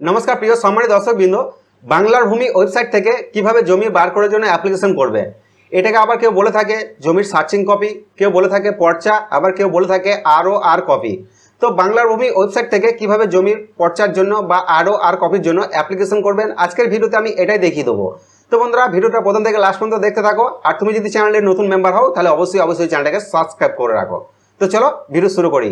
নমস্কার, প্রিয় সম্মানিত দর্শকবৃন্দ। বাংলার ভূমি ওয়েবসাইট থেকে কীভাবে জমি বার করার জন্য অ্যাপ্লিকেশন করবে, এটাকে আবার কেউ বলে থাকে জমির সার্চিং কপি, কেউ বলে থাকে পর্চা, আবার কেউ বলে থাকে আরও আর কপি। তো বাংলার ভূমি ওয়েবসাইট থেকে কীভাবে জমির পর্চার জন্য বা আরও আর কপির জন্য অ্যাপ্লিকেশন করবেন, আজকের ভিডিওতে আমি এটাই দেখিয়ে দেবো। তো বন্ধুরা, ভিডিওটা প্রথম থেকে লাস্ট পর্যন্ত দেখতে থাকো, আর তুমি যদি চ্যানেলের নতুন মেম্বার হও, তাহলে অবশ্যই অবশ্যই চ্যানেলটাকে সাবস্ক্রাইব করে রাখো। তো চলো, ভিডিও শুরু করি।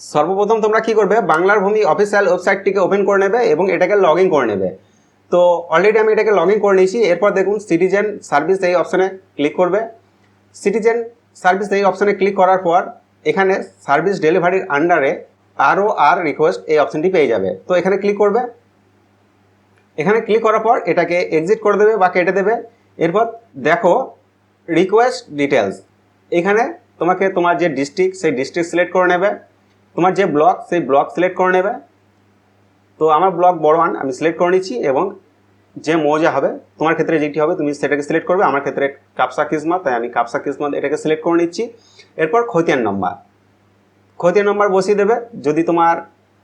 সর্বপ্রথম তোমরা কি করবে? বাংলার ভূমি অফিসিয়াল ওয়েবসাইটটিকে ওপেন করে নেবে এবং এটাকে লগ ইন করে নেবে। তো অলরেডি আমি এটাকে লগ ইন করে নিয়েছি। এরপর দেখুন সিটিজেন সার্ভিস এই অপশানে ক্লিক করবে। সিটিজেন সার্ভিস এই অপশানে ক্লিক করার পর এখানে সার্ভিস ডেলিভারির আন্ডারে আরও আর রিকোয়েস্ট এই অপশানটি পেয়ে যাবে। তো এখানে ক্লিক করবে। এখানে ক্লিক করার পর এটাকে এক্সিট করে দেবে বা কেটে দেবে। এরপর দেখো রিকোয়েস্ট ডিটেলস এখানে তোমাকে তোমার যে ডিস্ট্রিক্ট সেই ডিস্ট্রিক্ট সিলেক্ট করে নেবে। তোমার যে ব্লক সেই ব্লক সিলেক্ট করে নেবে। তো আমার ব্লক বড়োয়ান আমি সিলেক্ট করে নিচ্ছি এবং যে মৌজা হবে, তোমার ক্ষেত্রে যেটি হবে, তুমি সেটাকে সিলেক্ট করবে। আমার ক্ষেত্রে কাপসা কিসমত তাই আমি কাপসা কিসমত এটাকে সিলেক্ট করে নিচ্ছি। এরপর খতিয়ান নম্বর খতিয়ান নম্বর বসিয়ে দেবে। যদি তোমার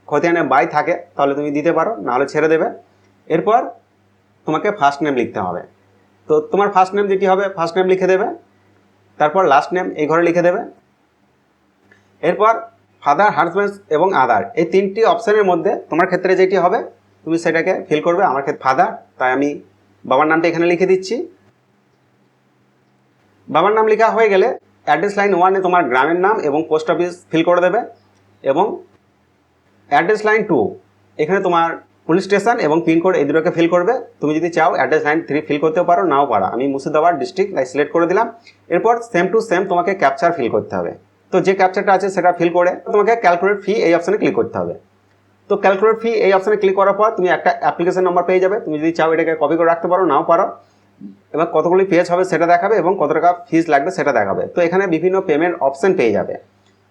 খতিয়ানে বাই থাকে, তাহলে তুমি দিতে পারো, নাহলে ছেড়ে দেবে। এরপর তোমাকে ফার্স্ট নেম লিখতে হবে। তো তোমার ফার্স্ট নেম যেটি হবে ফার্স্ট নেম লিখে দেবে। তারপর লাস্ট নেম এই ঘরে লিখে দেবে। এরপর ফাদার হাজব্যান্ড এবং আদার এই তিনটি অপশানের মধ্যে তোমার ক্ষেত্রে যেটি হবে, তুমি সেটাকে ফিল করবে আমার ক্ষেত্রে ফাদার তাই আমি বাবার নামটা এখানে লিখে দিচ্ছি। বাবার নাম লেখা হয়ে গেলে অ্যাড্রেস লাইন ওয়ানে তোমার গ্রামের নাম এবং পোস্ট অফিস ফিল করে দেবে এবং অ্যাড্রেস লাইন টু এখানে তোমার পুলিশ স্টেশন এবং পিনকোড এই দুটোকে ফিল করবে। তুমি যদি চাও অ্যাড্রেস লাইন থ্রি ফিল করতেও পারো, নাও পারো। আমি মুর্শিদাবাদ ডিস্ট্রিক্ট সিলেক্ট করে দিলাম। এরপর সেম টু সেম তোমাকে ক্যাপচার ফিল করতে হবে। তো যে ক্যাপচারটা আছে সেটা ফিল করে তোমাকে ক্যালকুলেট ফি এই অপশানে ক্লিক করতে হবে। তো ক্যালকুলেট ফি এই অপশানে ক্লিক করার পর তুমি একটা অ্যাপ্লিকেশন নাম্বার পেয়ে যাবে। তুমি যদি চাও এটাকে কপি করে রাখতে পারো, নাও পারো। এবার কতগুলি পেজ হবে সেটা দেখাবে এবং কত টাকা ফিজ লাগবে সেটা দেখাবে। তো এখানে বিভিন্ন পেমেন্ট অপশন পেয়ে যাবে।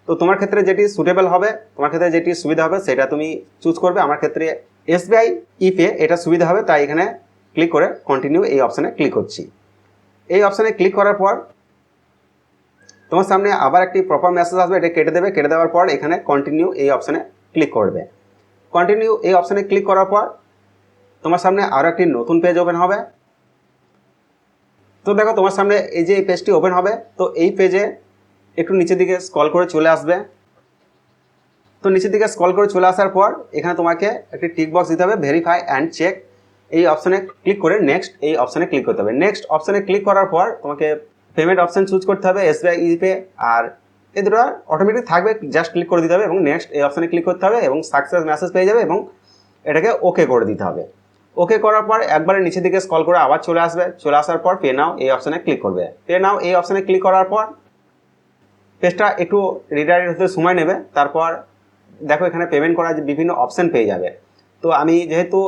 তো তোমার ক্ষেত্রে যেটি সুটেবল হবে, তোমার ক্ষেত্রে যেটি সুবিধা হবে সেটা তুমি চুজ করবে। আমার ক্ষেত্রে এসবিআই ইপে এটা সুবিধা হবে, তাই এখানে ক্লিক করে কন্টিনিউ এই অপশানে ক্লিক করছি। এই অপশানে ক্লিক করার পর তোমার সামনে আবার একটি প্রপার মেসেজ আসবে, এটা কেটে দেবে, কেটে দেওয়ার পর এখানে কন্টিনিউ এই অপশানে ক্লিক করবে। কন্টিনিউ এই অপশানে ক্লিক করার পর তোমার সামনে আরও একটি নতুন পেজ ওপেন হবে। তো দেখো, তোমার সামনে এই যে এই পেজটি ওপেন হবে, তো এই পেজে একটু নিচের দিকে স্ক্রল করে চলে আসবে। তো নিচের দিকে স্ক্রল করে চলে আসার পর এখানে তোমাকে একটি টিক বক্স দিতে হবে ভেরিফাই অ্যান্ড চেক এই অপশানে ক্লিক করে নেক্সট এই অপশানে ক্লিক করতে হবে। নেক্সট অপশানে ক্লিক করার পর তোমাকে পেমেন্ট অপশান চুজ করতে হবে এসবিআই ইপে আর এই দুটো অটোমেটিক থাকবে জাস্ট ক্লিক করে দিতে হবে এবং নেক্সট এই অপশানে ক্লিক করতে হবে এবং সাকসেস মেসেজ পেয়ে যাবে এবং এটাকে ওকে করে দিতে হবে। ওকে করার পর একবারে নিচের দিকে স্ক্রল করে আবার চলে আসবে, চলে আসার পর পে নাও এই অপশানে ক্লিক করবে। পে নাও এই অপশানে ক্লিক করার পর পেজটা একটু রিডাইরেক্ট হতে সময় নেবে, তারপর দেখো এখানে পেমেন্ট করার বিভিন্ন অপশান পেয়ে যাবে। তো আমি যেহেতু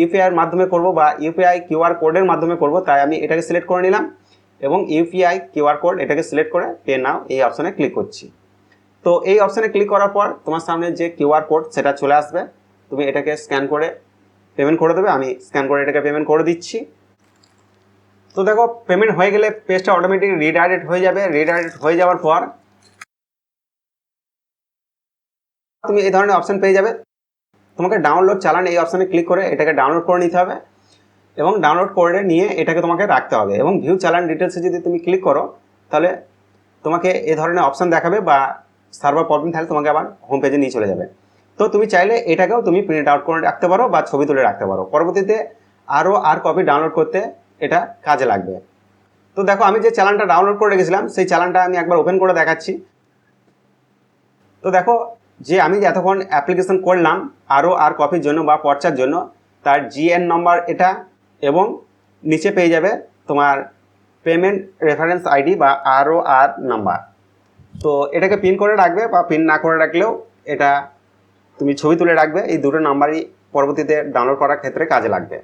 ইউপিআইয়ের মাধ্যমে করব বা ইউপিআই কিউআর কোডের মাধ্যমে করব, তাই আমি এটাকে সিলেক্ট করে নিলাম। এবং ইউপিআই কিউআর কোড এটাকে সিলেক্ট করে পে নাও এই অপশানে ক্লিক করছি। তো এই অপশানে ক্লিক করার পর তোমার সামনে যে কিউআর কোড সেটা চলে আসবে। তুমি এটাকে স্ক্যান করে পেমেন্ট করে দেবে। আমি স্ক্যান করে এটাকে পেমেন্ট করে দিচ্ছি। তো দেখো পেমেন্ট হয়ে গেলে পেজটা অটোমেটিক রিডাইরেক্ট হয়ে যাবে। রিডাইরেক্ট হয়ে যাওয়ার পর তুমি এই ধরনের অপশান পেয়ে যাবে। তোমাকে ডাউনলোড চালান এই অপশানে ক্লিক করে এটাকে ডাউনলোড করে নিতে হবে। এবং ডাউনলোড করে নিয়ে এটাকে তোমাকে রাখতে হবে এবং ভিউ চালান ডিটেলসে যদি তুমি ক্লিক করো, তাহলে তোমাকে এ ধরনের অপশান দেখাবে বা সার্ভার প্রবলেম থাকলে তোমাকে আবার হোম পেজে নিয়ে চলে যাবে। তো তুমি চাইলে এটাকেও তুমি প্রিন্ট আউট করে রাখতে পারো বা ছবি তুলে রাখতে পারো। পরবর্তীতে আরও আর কপি ডাউনলোড করতে এটা কাজে লাগবে। তো দেখো, আমি যে চালানটা ডাউনলোড করে রেখেছিলাম, সেই চালানটা আমি একবার ওপেন করে দেখাচ্ছি। তো দেখো, যে আমি এতক্ষণ অ্যাপ্লিকেশন করলাম, আরও আর কপির জন্য বা পর্চার জন্য, তার জিএন নম্বর এটা এবং নিচে পেয়ে যাবে তোমার পেমেন্ট রেফারেন্স আইডি বা আরও আর নাম্বার তো এটাকে পিন করে রাখবে বা পিন না করে রাখলেও এটা তুমি ছবি তুলে রাখবে। এই দুটো নাম্বারই পরবর্তীতে ডাউনলোড করার ক্ষেত্রে কাজে লাগবে।